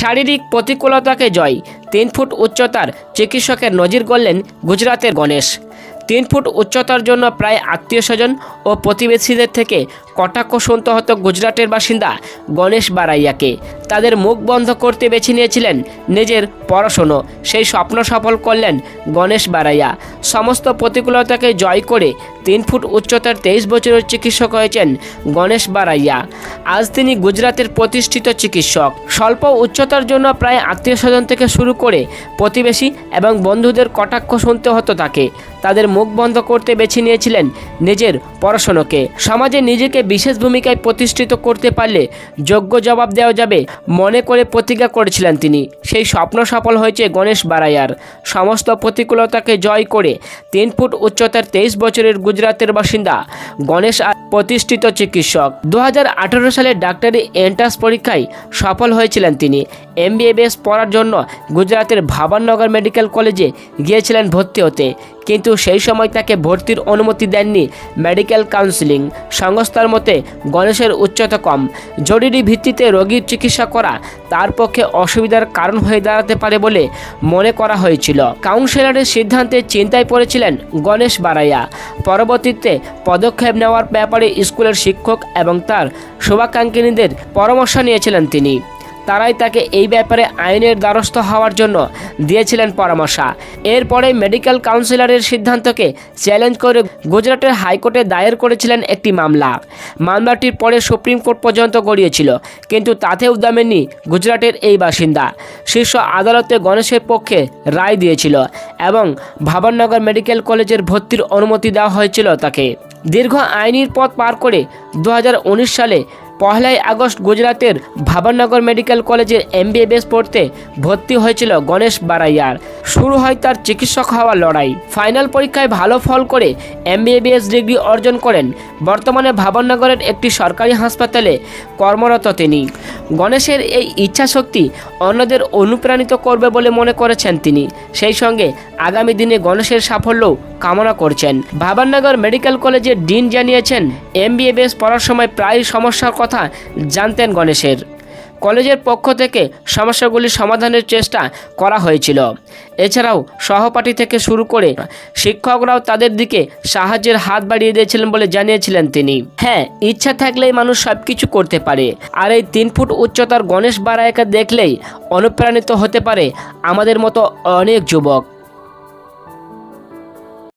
শারীরিক প্রতিকূলতাকে জয়। তিন ফুট উচ্চতার চিকিৎসকের নজির গড়লেন গুজরাতের গণেশ। তিন ফুট উচ্চতার জন্য প্রায় আত্মীয় স্বজন ও প্রতিবেশীদের থেকে কটাক্ষ শুনতে হতো গুজরাটের বাসিন্দা গণেশ বারাইয়াকে। তাদের মুখ বন্ধ করতে বেছে নিয়েছিলেন নিজের পড়াশুনো। সেই স্বপ্ন সফল করলেন গণেশ বারাইয়া। সমস্ত প্রতিকূলতাকে জয় করে তিন ফুট উচ্চতার তেইশ বছরের চিকিৎসক হয়েছেন গণেশ বারাইয়া। আজ তিনি গুজরাতের প্রতিষ্ঠিত চিকিৎসক। স্বল্প উচ্চতার জন্য প্রায় আত্মীয় স্বজন থেকে শুরু করে প্রতিবেশী এবং বন্ধুদের কটাক্ষ শুনতে হতো তাকে। তাদের মুখ বন্ধ করতে বেছে নিয়েছিলেন নিজের পড়াশোনাকে সমাজে নিজেকে বিশেষ ভূমিকায় প্রতিষ্ঠিত করতে পারলে যোগ্য জবাব দেওয়া যাবে মনে করে প্রতিজ্ঞা করেছিলেন তিনি। সেই স্বপ্ন সফল হয়েছে গণেশ বারাইয়ার। সমস্ত প্রতিকূলতাকে জয় করে তিন ফুট উচ্চতার তেইশ বছরের গুজরাটের বাসিন্দা গণেশ প্রতিষ্ঠিত চিকিৎসক। দু হাজার আঠারো সালে ডাক্তারি এন্ট্রান্স পরীক্ষায় সফল হয়েছিলেন তিনি। এমবিএবিএস পড়ার জন্য গুজরাতের ভাবাননগর মেডিকেল কলেজে গিয়েছিলেন ভর্তি হতে। কিন্তু সেই সময় তাকে ভর্তির অনুমতি দেননি মেডিকেল কাউন্সিলিং। সংস্থার মতে, গণেশের উচ্চতা কম। জরুরি ভিত্তিতে রোগীর চিকিৎসা করা তার পক্ষে অসুবিধার কারণ হয়ে দাঁড়াতে পারে বলে মনে করা হয়েছিল। কাউন্সিলরের সিদ্ধান্তে চিন্তায় পড়েছিলেন গণেশ বারাইয়া। পরবর্তীতে পদক্ষেপ নেওয়ার ব্যাপারে স্কুলের শিক্ষক এবং তার শুভাকাঙ্ক্ষিনীদের পরামর্শ নিয়েছিলেন তিনি। তারাই তাকে এই ব্যাপারে আইনের দ্বারস্থ হওয়ার জন্য দিয়েছিলেন পরামর্শ। এরপরে মেডিকেল কাউন্সিলরের সিদ্ধান্তকে চ্যালেঞ্জ করে গুজরাটের হাইকোর্টে দায়ের করেছিলেন একটি মামলা। মামলাটির পরে সুপ্রিম কোর্ট পর্যন্ত গড়িয়েছিল, কিন্তু তাতেও দামেনি গুজরাটের এই বাসিন্দা। শীর্ষ আদালতে গণেশের পক্ষে রায় দিয়েছিল এবং ভাবাননগর মেডিকেল কলেজের ভর্তির অনুমতি দেওয়া হয়েছিল তাকে। দীর্ঘ আইনির পথ পার করে দু হাজার উনিশ সালে পহেলাই আগস্ট গুজরাতের ভাবাননগর মেডিকেল কলেজের এম এমবিবিএস পড়তে ভর্তি হয়েছিল গণেশ বারাইয়ার। শুরু হয় তার চিকিৎসক হওয়ার লড়াই। ফাইনাল পরীক্ষায় ভালো ফল করে এমবিবিএস ডিগ্রি অর্জন করেন বর্তমানে ভাবাননগরের একটি সরকারি হাসপাতালে কর্মরত তিনি। গণেশের এই ইচ্ছাশক্তি অন্যদের অনুপ্রাণিত করবে বলে মনে করেছেন তিনি। সেই সঙ্গে আগামী দিনে গণেশের সাফল্যও কামনা করছেন। ভাবাননগর মেডিকেল কলেজের ডিন জানিয়েছেন এম এমবিএবিএস পড়ার সময় প্রায় সমস্যার কথা জানতেন গণেশের। কলেজের পক্ষ থেকে সমস্যাগুলি সমাধানের চেষ্টা করা হয়েছিল। এছাড়াও সহপাঠী থেকে শুরু করে শিক্ষকরাও তাদের দিকে সাহায্যের হাত বাড়িয়ে দিয়েছিলেন বলে জানিয়েছিলেন তিনি। হ্যাঁ ইচ্ছা থাকলেই মানুষ সব কিছু করতে পারে। আর এই তিন ফুট উচ্চতার গণেশ বারায়কে দেখলেই অনুপ্রাণিত হতে পারে আমাদের মতো অনেক যুবক।